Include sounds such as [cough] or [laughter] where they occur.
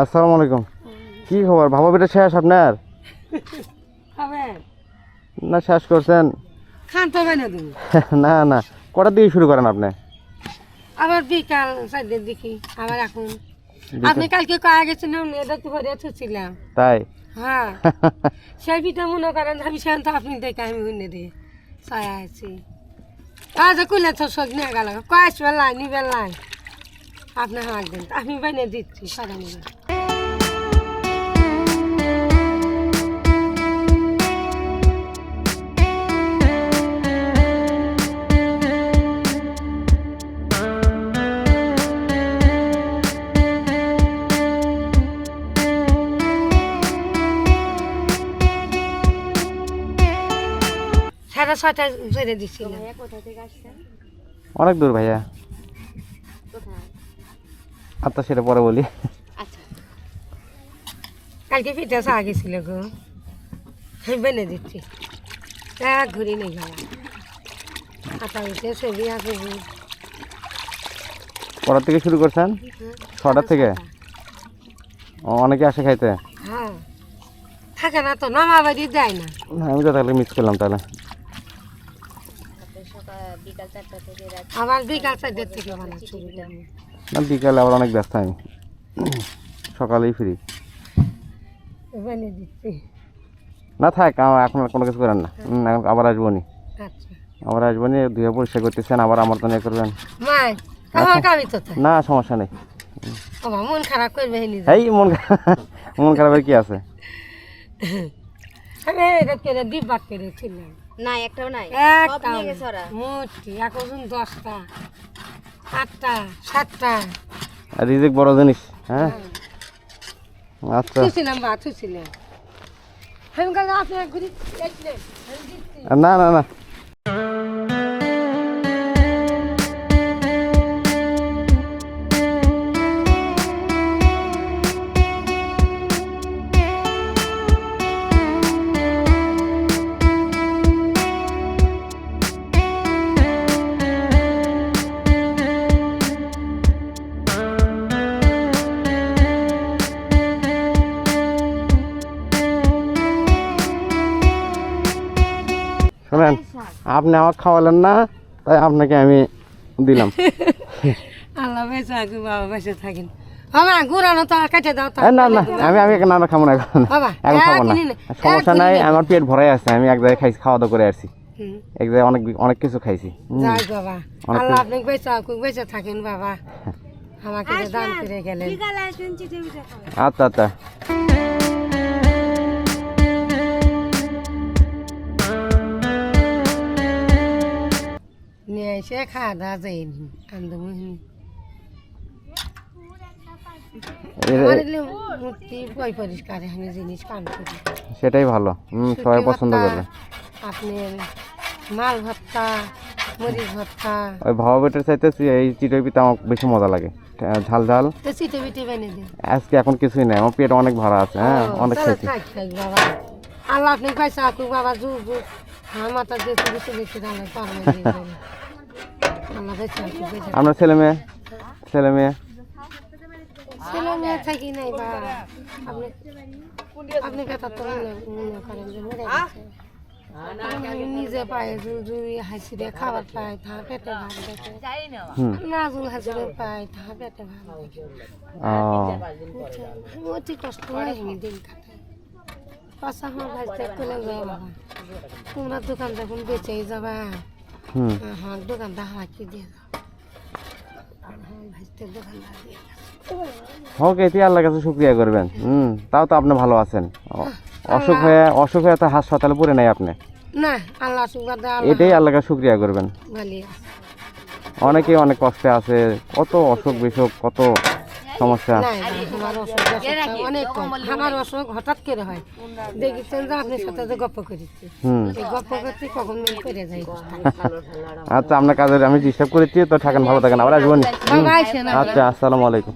আসসালামু আলাইকুম। কি খবর? ভাবা বেটা শেষ আপনার? না শেষ করছেন? [laughs] না না কটার দিকে শুরু করেন আপনি? আবার বিকাল সাইডের দিকে আবার এখন। আপনি কালকে কয়া গেছিলাম এটা তো ভরে থুছিলাম তাই? হ্যাঁ। [laughs] সেই পিঠা মনে করেন আমি সেখান আপনি দেখে আমি উন্নে দিয়ে ছায়া আছি। আজ কুলে তো সব নিয়ে গেল। কয়েস বেলায় নি বেলায় আপনি হাঁক দিন আমি বাইনে দিচ্ছি সারা নিবে। সাড়ে ছয়টায় ছেড়ে দিচ্ছিলাম অনেক দূর ভাইয়া। আচ্ছা সেটা পরে বলি। কালকে পিঠা চা গেছিল গো। আমি বেনে দিচ্ছি। এক ঘুরি নেই যাওয়া আটা উঠে ছবি আছে গো। কটার থেকে শুরু করছেন? ছটার থেকে? ও, অনেকে আসে খাইতে? হ্যাঁ। থাকে না তো নামা বাড়ি দেয় না। না, আমি তো তাহলে মিস করলাম তাহলে। আবার বিকাল চারটের থেকে বানা না বিকালে আবার অনেক ব্যস্ত আমি। সকালেই ফ্রি। বেনে দিচ্ছি। না থাক আমার এখন আর কোনো কিছু করেন না। এখন আবার আসব নি। আচ্ছা। আবার আসব নি ধুয়ে পরিষ্কার করতেছেন আবার আমার তো নিয়ে করবেন। না সমস্যা নেই। মন খারাপ করবে এই মন খারাপ মন খারাপের কি আছে? আমি এটা কেটেছিলাম না একটাও নাই। সব একটা নিয়ে গেছে ওরা। মোটি এখন দশটা আটটা সাতটা। আর রিজিক বড় জিনিস হ্যাঁ? আচ্ছা। থুছিলাম বা থুছিলাম এক না না না। আপনি আমার খাওয়ালেন না তাই আপনাকে আমি দিলাম। [laughs] আল্লাহ বেঁচে বাবা বেঁচে থাকেন। বাবা ঘুরানো তো কেটে দাও না না আমি আমি না খাব না এখন। এখন খাব না। সমস্যা নাই আমার পেট ভরাই আছে আমি এক জায়গায় খাইছি খাওয়া দাওয়া করে আসছি। হুম, এক জায়গায় অনেক অনেক কিছু খাইছি। যাই বাবা আল্লাহ আপনি বেঁচে বেঁচে থাকেন বাবা। আমাকে দান করে গেলেন। খাবেন আচ্ছা আচ্ছা। এসে খাওয়া দাওয়া যাইনি আন্দমহিনী এ- আমার এ- এগুলো মূর্তি পয় পরিষ্কার আমি জিনিস কাম করি। সেটাই ভালো হুম সবাই পছন্দ করবে। আপনার মাল ভর্তা মরিচ ভর্তা। ওই ভাবা বেটার চাইতে এই চিটই পিঠা আমার বেশি মজা লাগে। ঝাল ঝাল। তো দিন। আজকে এখন কিছুই নাই আমার পেট অনেক ভরা আছে হ্যাঁ অনেক খেয়েছি। বাবা। আল্লাহ আপনি পয়সা আকুক বাবা জু জু হ্যাঁ মাথা দিয়ে তুমি চলে গেছে পারবে আপনার ছেলে মেয়ে ছেলে মেয়ে। ছেলে মেয়ে থাকি নাই বা আপনি আপনি কথা তো মনে করেন যে মরে গেছে। নিজে পায়ে খাবার তা পেটে ভাত দেখে। নাজুল তা পেটে ভাত দেখে। অতি কষ্ট দিন পাশা আমার কোলে বাবা। তোমরা দোকান যখন বেঁচেই যাবা হ্যাঁ দোকানটা হাঁকি দিয়ে যাও হ্যাঁ। হোক এটি আল্লাহর কাছে শুক্রিয়া করবেন। হুম তাও তো আপনি ভালো আছেন। অসুখ হয়ে অসুখ হয়ে তো হাসপাতালে পড়ে নাই আপনি। না আল্লাহ এটাই আল্লাহর কাছে শুক্রিয়া করবেন। অনেকেই অনেক কষ্টে আছে কত অসুখ বিসুখ কত সমস্যা আমার অসুখ অনেক কম। আমার অসুখ হঠাৎ করে হয়। দেখেছেন যে আপনার সাথে যে গপ্প করেছি হুম। গপ্প করতে কখন মিল করে যাই আচ্ছা আপনার কাজে আমি ডিস্টার্ব করেছি তো থাকেন ভালো থাকেন। আবার আসবেন। আচ্ছা আসসালামু আলাইকুম।